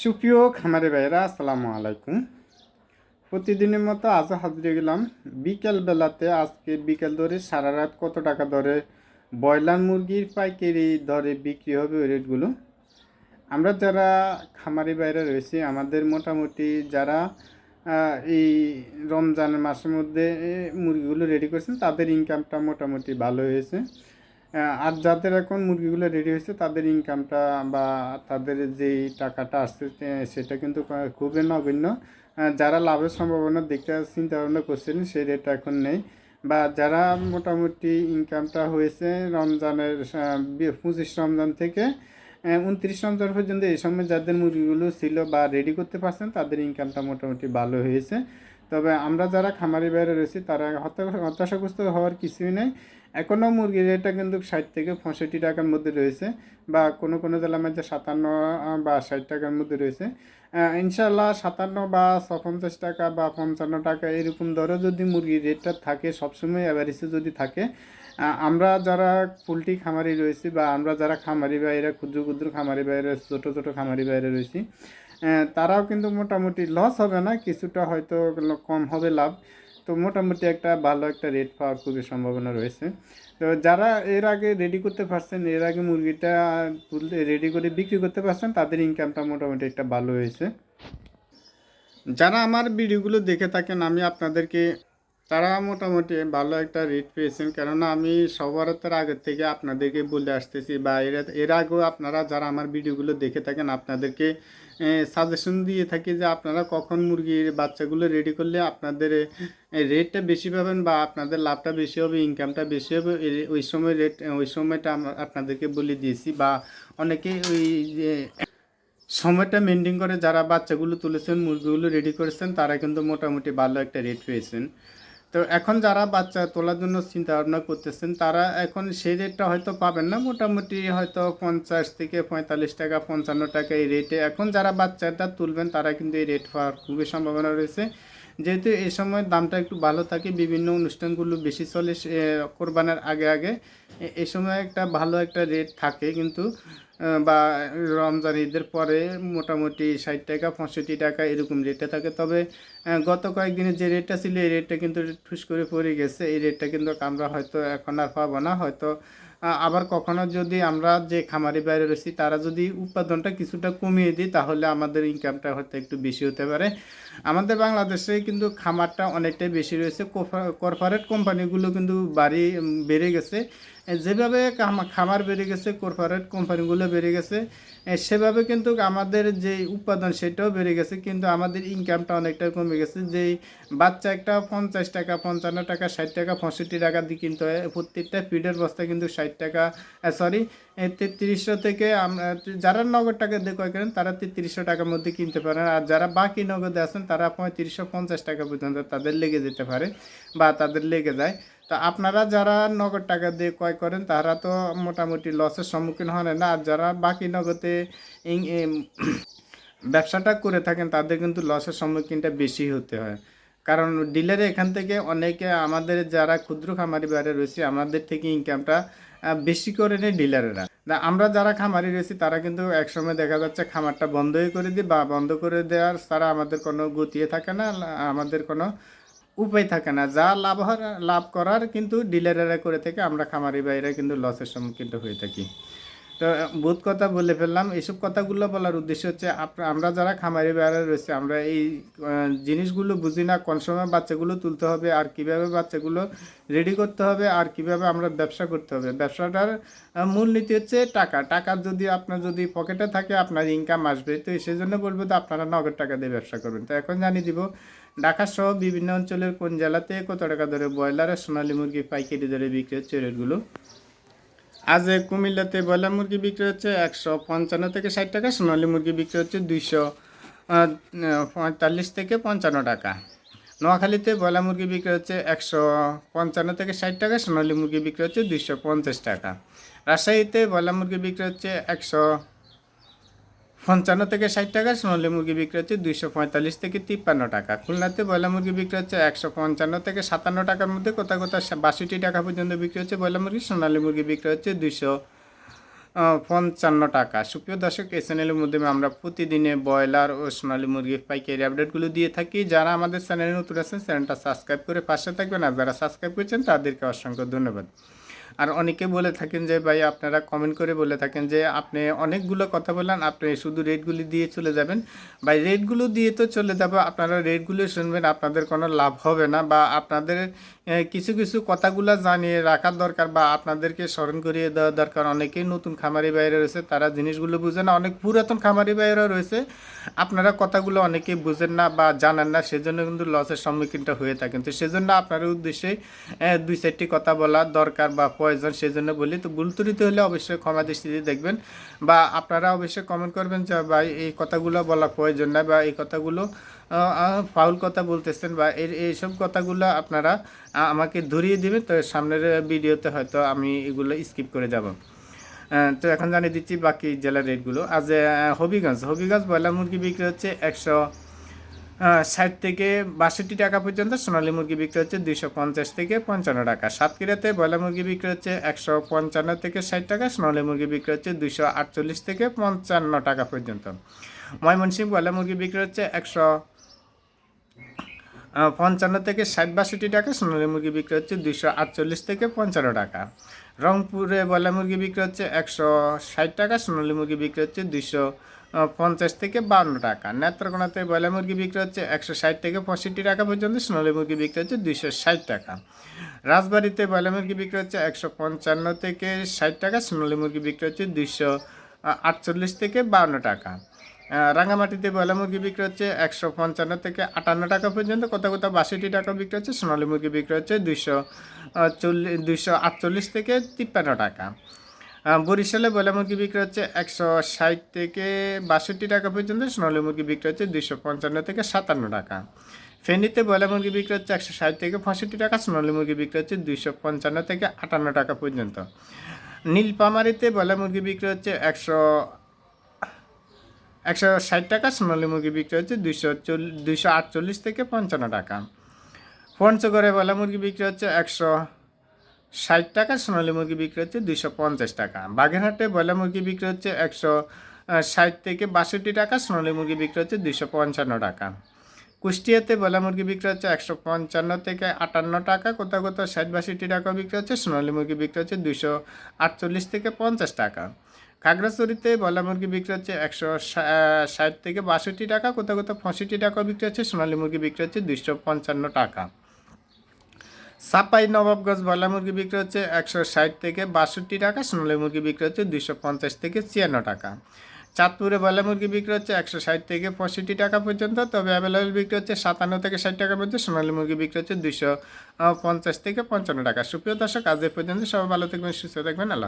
সুপ্রিয় খামারে ভাইরা আসসালামু আলাইকুম। প্রতিদিনের মতো আজও হাজিরে গেলাম বিকেল বেলাতে। আজকে বিকেল ধরে সারা রাত কত টাকা দরে ব্রয়লার মুরগির পাইকারি দরে বিক্রি হবে ওই রেটগুলো। আমরা যারা খামারি বাইরে রয়েছি, আমাদের মোটামুটি যারা এই রমজানের মাসের মধ্যে মুরগিগুলো রেডি করেছেন, তাদের ইনকামটা মোটামুটি ভালো হয়েছে। আর যাদের এখন মুরগিগুলো রেডি হয়েছে, তাদের ইনকামটা বা তাদের যেই টাকাটা আসছে সেটা কিন্তু খুবই নগণ্য। যারা লাভের সম্ভাবনা দেখতে চিন্তা ভাবনা করছেন সেই রেটটা এখন নেই। বা যারা মোটামুটি ইনকামটা হয়েছে রমজানের পঁচিশ রমজান থেকে উনত্রিশ রমজান পর্যন্ত এই সময় যাদের মুরগিগুলো ছিল বা রেডি করতে পারছেন, তাদের ইনকামটা মোটামুটি ভালো হয়েছে। তবে আমরা যারা খামারি বাইরে রয়েছি, তারা হতাশাগ্রস্ত হওয়ার কিছুই নেই। এখনও মুরগির রেটটা কিন্তু ষাট থেকে পঁয়ষট্টি টাকার মধ্যে রয়েছে বা কোনো কোনো জেলার মধ্যে সাতান্ন বা ষাট টাকার মধ্যে রয়েছে। ইনশাল্লাহ সাতান্ন বা পঞ্চাশ টাকা বা পঞ্চান্ন টাকা এরকম দরে যদি মুরগির রেটটা থাকে, সবসময় অ্যাভারেজে যদি থাকে আমরা যারা পোলট্রি খামারি রয়েছি বা আমরা যারা খামারি বাইরে, ক্ষুদ্র ক্ষুদ্র খামারি বাইরে, ছোটো ছোটো খামারি বাইরে রয়েছি তারাও কিন্তু মোটামুটি লস হবে না, কিছুটা হয়তো কম হবে লাভ। তো মোটামুটি একটা ভালো একটা রেট পাওয়ার খুবই সম্ভাবনা রয়েছে। তো যারা এর আগে রেডি করতে পারছেন, এর আগে মুরগিটা তুলতে রেডি করে বিক্রি করতে পারছেন, তাদের ইনকামটা মোটামুটি একটা ভালো হয়েছে। যারা আমার ভিডিওগুলো দেখে থাকেন, আমি আপনাদেরকে, তারা মোটামুটি ভালো একটা রেট পেয়েছেন। কেননা আমি সবরাতের আগের থেকে আপনাদেরকে বলে আসতেছি বা এর এর আগেও আপনারা যারা আমার ভিডিওগুলো দেখে থাকেন, আপনাদেরকে সাজেশন দিয়ে থাকি যে আপনারা কখন মুরগির বাচ্চাগুলো রেডি করলে আপনাদের রেটটা বেশি পাবেন বা আপনাদের লাভটা বেশি হবে ইনকামটা বেশি হবে। ওই সময় রেট ওই সময়টা আপনাদেরকে বলে দিয়েছি বা অনেকে ওই যে সময়টা মেনটেন করে যারা বাচ্চাগুলো তুলেছেন, মুরগিগুলো রেডি করেছেন, তারা কিন্তু মোটামুটি ভালো একটা রেট পেয়েছেন। তো এখন যারা বাচ্চা তোলার জন্য চিন্তা ভাবনা করতেছেন, তারা এখন সেই রেটটা হয়তো পাবেন না। মোটামুটি হয়তো পঞ্চাশ থেকে পঁয়তাল্লিশ টাকা, পঞ্চান্ন টাকা এই রেটে এখন যারা বাচ্চাটা তুলবেন, তারা কিন্তু এই রেট পাওয়ার খুবই সম্ভাবনা রয়েছে। যেহেতু এই সময় দামটা একটু ভালো থাকে, বিভিন্ন অনুষ্ঠানগুলো বেশি চলে সে- কোরবানের আগে আগে, এ- সময় একটা ভালো একটা রেট থাকে কিন্তু বা রমজান ঈদের পরে মোটামুটি ষাট টাকা, পঁয়ষট্টি টাকা এরকম রেটে থাকে। তবে গত কয়েকদিনের যে রেটটা ছিল, এই রেটটা কিন্তু ঠুস করে পড়ে গেছে। এই রেটটা কিন্তু আমরা হয়তো এখন আর পাবো না। হয়তো আবার কখনো যদি আমরা যে খামারি বাইরে রয়েছি, তারা যদি উৎপাদনটা কিছুটা কমিয়ে দিই তাহলে আমাদের ইনকামটা হয়তো একটু বেশি হতে পারে। আমাদের বাংলাদেশে কিন্তু খামারটা অনেকটাই বেশি রয়েছে। কর্পোরেট কোম্পানিগুলো কিন্তু বাড়ি বেড়ে গেছে। যেভাবে খামার বেড়ে গেছে কর্পোরেট কোম্পানিগুলো বেড়ে গেছে সেভাবে কিন্তু আমাদের যে উৎপাদন সেটাও বেড়ে গেছে, কিন্তু আমাদের ইনকামটা অনেকটা কমে গেছে। যেই বাচ্চা একটা পঞ্চাশ টাকা, পঞ্চান্ন টাকা, ষাট টাকা, পঁয়ষট্টি টাকা দিয়ে কিনতে হয় প্রত্যেকটা ফিডের বস্তা কিন্তু ষাট টাকা সরি তেত্রিশশো থেকে আমরা যারা নগদ টাকা দিয়ে ক্রয় করেন, তারা তেত্রিশশো টাকার মধ্যে কিনতে পারেন আর যারা বাকি নগদে আছেন, তারা পঁয়ত্রিশশো, পঞ্চাশ টাকা পর্যন্ত তাদের লেগে যেতে পারে বা তাদের লেগে যায়। তা আপনারা যারা নগদ টাকা দিয়ে ক্রয় করেন, তারা তো মোটামুটি লসের সম্মুখীন হন না। আর যারা বাকি নগদে ব্যবসাটা করে থাকেন, তাদের কিন্তু লসের সম্মুখীনটা বেশি হতে হয়। কারণ ডিলারে এখান থেকে অনেকে আমাদের যারা ক্ষুদ্র খামারি বাইরে রয়েছে, আমাদের থেকে ইনকামটা বেশি করে নেয় ডিলারেরা আমরা যারা খামারি রয়েছি, তারা কিন্তু একসময় দেখা যাচ্ছে খামারটা বন্ধই করে দিই বা বন্ধ করে দেওয়ার তারা আমাদের কোনো গতিয়ে থাকে না, আমাদের কোনো উপায় থাকে না। যা লাভ লাভ করার কিন্তু ডিলারেরা করে থেকে, আমরা খামারি বাইরে কিন্তু লসের সম্মুখীন হয়ে থাকি। তো, বহুত কথা বলে ফেললাম। এইসব কথাগুলো বলার উদ্দেশ্য হচ্ছে আমরা যারা খামারি বাইরে রয়েছে, আমরা এই জিনিসগুলো বুঝি না, কোন সময় বাচ্চাগুলো তুলতে হবে, আর কীভাবে বাচ্চাগুলো রেডি করতে হবে, আর কীভাবে আমরা ব্যবসা করতে হবে। ব্যবসাটার মূলনীতি হচ্ছে টাকা। টাকা যদি আপনার যদি পকেটে থাকে, আপনার ইনকাম আসবে। তো সেই জন্য বলব তো আপনারা নগদ টাকা দিয়ে ব্যবসা করবেন। তো এখন জানিয়ে দিব ঢাকা সহ বিভিন্ন অঞ্চলের কোন জেলাতে কত টাকা ধরে ব্রয়লার আর সোনালী মুরগি পাইকারি দরে বিক্রি হচ্ছে রেটগুলো? আজ কুমিল্লাতে ব্রয়লার মুরগি বিক্রি হচ্ছে একশো পঞ্চান্ন থেকে ষাট টাকা, সোনালী মুরগি বিক্রি হচ্ছে দুইশো পঁয়তাল্লিশ থেকে পঞ্চান্ন টাকা। নোয়াখালীতে ব্রয়লার মুরগি বিক্রি হচ্ছে একশো পঞ্চান্ন থেকে ষাট টাকা, সোনালী মুরগি বিক্রি হচ্ছে দুইশো পঞ্চাশ টাকা। রাজশাহীতে ব্রয়লার মুরগি বিক্রি হচ্ছে একশো পঞ্চান্ন থেকে ষাট টাকা, সোনালী মুরগি বিক্রি হচ্ছে দুইশো পঁয়তাল্লিশ থেকে তিপ্পান্ন টাকা। খুলনাতে ব্রয়লার মুরগি বিক্রি হচ্ছে একশো পঞ্চান্ন থেকে সাতান্ন টাকার মধ্যে। কোথাও কোথাও বাষট্টি টাকা পর্যন্ত বিক্রি হচ্ছে ব্রয়লার মুরগি, সোনালী মুরগি বিক্রি হচ্ছে দুইশো পঞ্চান্ন টাকা। সুপ্রিয় দর্শক, এই চ্যানেলের মাধ্যমে আমরা প্রতিদিনে ব্রয়লার ও সোনালী মুরগির পাইকারি আপডেটগুলো দিয়ে থাকি। যারা আমাদের চ্যানেলে নতুন আছেন, চ্যানেলটা সাবস্ক্রাইব করে পাশে থাকবেন। আর যারা সাবস্ক্রাইব করেছেন, তাদেরকে অসংখ্য ধন্যবাদ। আর অনেকে বলে থাকেন যে, ভাই, আপনারা কমেন্ট করে বলে থাকেন যে, আপনি অনেকগুলো কথা বললেন, আপনি শুধু রেটগুলি দিয়ে চলে যাবেন। ভাই, রেটগুলো দিয়ে তো চলে যাব। আপনারা রেটগুলো শুনবেন, আপনাদের কোনো লাভ হবে না বা আপনাদের কিছু কিছু কথাগুলো জানিয়ে রাখার দরকার বা আপনাদেরকে স্মরণ করিয়ে দেওয়া দরকার। অনেকেই নতুন খামারি বাইরে রয়েছে, তারা জিনিসগুলো বুঝে না। অনেক পুরাতন খামারি বাইরেও রয়েছে। আপনারা কথাগুলো অনেকেই বুঝেন না বা জানেন না, সেজন্য কিন্তু লসের সম্মুখীনটা হয়ে থাকেন। তো সেজন্য আপনার উদ্দেশ্যে দুই চারটি কথা বলা দরকার বা প্রয়োজন, সেজন্য বলি। তো ভুল ত্রুটি হলে অবশ্যই ক্ষমা দৃষ্টিতে দেখবেন বা আপনারা অবশ্যই কমেন্ট করবেন যে, ভাই, এই কথাগুলো বলা প্রয়োজন না বা এই কথাগুলো ফাউল কথা বলতেছেন বা এর, এইসব কথাগুলো আপনারা আমাকে ধরিয়ে দিবে, তো সামনের ভিডিওতে হয়তো আমি এগুলো স্কিপ করে যাব। তো এখন জানিয়ে দিচ্ছি বাকি জেলার রেটগুলো আজ হবিগঞ্জ। হবিগঞ্জ ব্রয়লার মুরগি বিক্রি হচ্ছে একশো ষাট থেকে বাষট্টি টাকা পর্যন্ত, সোনালী মুরগি বিক্রি হচ্ছে দুইশো পঞ্চাশ থেকে পঞ্চান্ন টাকা। সাতক্ষীরাতে ব্রয়লার মুরগি বিক্রি হচ্ছে একশো পঞ্চান্ন থেকে ষাট টাকা, সোনালী মুরগি বিক্রি হচ্ছে দুইশো আটচল্লিশ থেকে পঞ্চান্ন টাকা পর্যন্ত। ময়মনসিংহ ব্রয়লার মুরগি বিক্রি হচ্ছে একশো পঞ্চান্ন থেকে ষাট বাষট্টি টাকা, সোনালী মুরগি বিক্রি হচ্ছে দুইশো আটচল্লিশ থেকে পঞ্চান্ন টাকা। রংপুরে ব্রয়লার মুরগি বিক্রি হচ্ছে একশো ষাট টাকা, সোনালী মুরগি বিক্রি হচ্ছে দুইশো পঞ্চাশ থেকে বান্ন টাকা। নেত্রকোনাতে ব্রয়লার মুরগি বিক্রি হচ্ছে একশো ষাট থেকে পঁয়ষট্টি টাকা পর্যন্ত, সোনালী মুরগি বিক্রি হচ্ছে দুইশো ষাট টাকা। রাজবাড়িতে ব্রয়লার মুরগি বিক্রি হচ্ছে একশো পঞ্চান্ন থেকে ষাট টাকা, সোনালী মুরগি বিক্রি হচ্ছে দুইশো আটচল্লিশ থেকে বান্ন টাকা। রাঙামাটিতে বয়লা মুরগি বিক্রি হচ্ছে একশো পঞ্চান্ন থেকে আটান্ন টাকা পর্যন্ত কোথাও কোথাও বাষট্টি টাকা বিক্রি হচ্ছে, সোনালী মুরগি বিক্রি হচ্ছে দুইশো চল্লিশ দুইশো আটচল্লিশ থেকে তিপ্পান্ন টাকা। বরিশালে বয়লা মুরগি বিক্রি হচ্ছে একশো ষাট থেকে বাষট্টি টাকা পর্যন্ত, সোনালী মুরগি বিক্রি হচ্ছে দুইশো পঞ্চান্ন থেকে সাতান্ন টাকা। ফেনীতে ব্রয়লার মুরগি বিক্রি হচ্ছে একশো ষাট থেকে পঁয়ষট্টি টাকা, সোনালী মুরগি বিক্রি হচ্ছে দুইশো পঞ্চান্ন থেকে আটান্ন টাকা পর্যন্ত। নীলপামারিতে বয়লা মুরগি বিক্রি হচ্ছে একশো একশো ষাট টাকা, সোনালী মুরগি বিক্রি হচ্ছে দুইশো দুইশো আটচল্লিশ থেকে পঞ্চান্ন টাকা। পঞ্চগড়ে ব্রয়লার মুরগি বিক্রি হচ্ছে একশো ষাট টাকা, সোনালী মুরগি বিক্রি হচ্ছে দুইশো পঞ্চাশ টাকা। বাগেরহাটে বয়লা মুরগি বিক্রি হচ্ছে একশো ষাট থেকে বাষট্টি টাকা, সোনালী মুরগি বিক্রি হচ্ছে দুইশো পঞ্চান্ন টাকা। কুষ্টিয়াতে বয়লা মুরগি বিক্রি হচ্ছে একশো পঞ্চান্ন থেকে আটান্ন টাকা, কোথাও কোথাও ষাট বাষট্টি টাকা বিক্রি হচ্ছে, সোনালি মুরগি বিক্রি হচ্ছে দুইশো আটচল্লিশ থেকে পঞ্চাশ টাকা। খাগড়াছড়িতে ব্রয়লার মুরগি বিক্রি হচ্ছে একশো ষাট থেকে বাষট্টি টাকা, কোথাও কোথাও পঁয়ষট্টি টাকা বিক্রি হচ্ছে, সোনালী মুরগি বিক্রি হচ্ছে দুইশো পঞ্চান্ন টাকা। সাপাই নবাবগঞ্জ ব্রয়লার মুরগি বিক্রি হচ্ছে একশো ষাট থেকে বাষট্টি টাকা, সোনালী মুরগি বিক্রি হচ্ছে দুইশো পঞ্চাশ থেকে ছিয়ান্ন টাকা। চাঁদপুরে ব্রয়লার মুরগি বিক্রি হচ্ছে একশো ষাট থেকে পঁয়ষট্টি টাকা পর্যন্ত, তবে অ্যাভেলেবল বিক্রি হচ্ছে সাতান্ন থেকে ষাট টাকা পর্যন্ত, সোনালী মুরগি বিক্রি হচ্ছে দুইশো পঞ্চাশ থেকে পঞ্চান্ন টাকা। সুপ্রিয় দর্শক, আজ পর্যন্ত সবাই ভালো থাকবেন, সুস্থ থাকবেন, আল্লাহ।